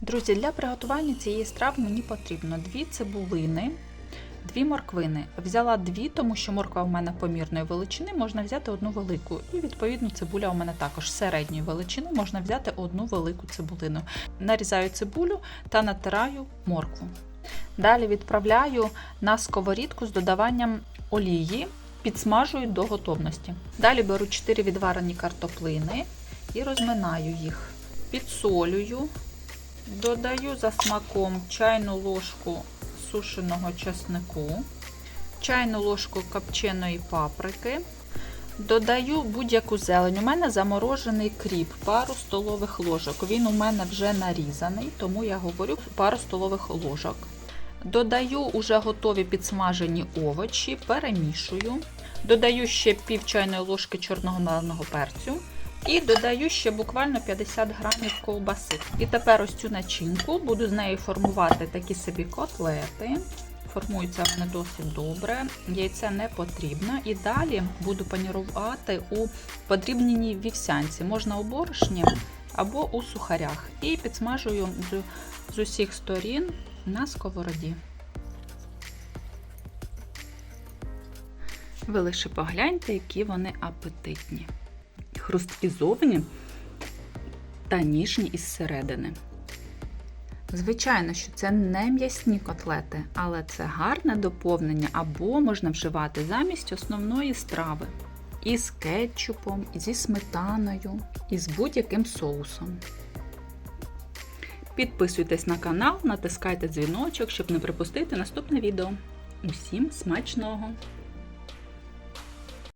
Друзі, для приготування цієї страви мені потрібно дві цибулини, дві морквини. Взяла дві, тому що морква у мене помірної величини, можна взяти одну велику. І відповідно цибуля у мене також середньої величини, можна взяти одну велику цибулину. Нарізаю цибулю та натираю моркву. Далі відправляю на сковорідку з додаванням олії, підсмажую до готовності. Далі беру 4 відварені картоплини і розминаю їх. Підсолюю, додаю за смаком чайну ложку сушеного чеснику, чайну ложку копченої паприки. Додаю будь-яку зелень. У мене заморожений кріп, пару столових ложок. Він у мене вже нарізаний, тому я говорю пару столових ложок. Додаю уже готові підсмажені овочі, перемішую. Додаю ще пів чайної ложки чорного меленого перцю. І додаю ще буквально 50 грамів ковбаси. І тепер ось цю начинку буду з нею формувати такі собі котлети. Формується вони досить добре, яйця не потрібно. І далі буду панірувати у подрібненій вівсянці. Можна у борошні або у сухарях. І підсмажую з усіх сторін на сковороді. Ви лише погляньте, які вони апетитні. Хрусткі зовні та ніжні із середини. Звичайно, що це не м'ясні котлети, але це гарне доповнення або можна вживати замість основної страви. Із кетчупом, зі сметаною, і з будь-яким соусом. Підписуйтесь на канал, натискайте дзвіночок, щоб не пропустити наступне відео. Усім смачного!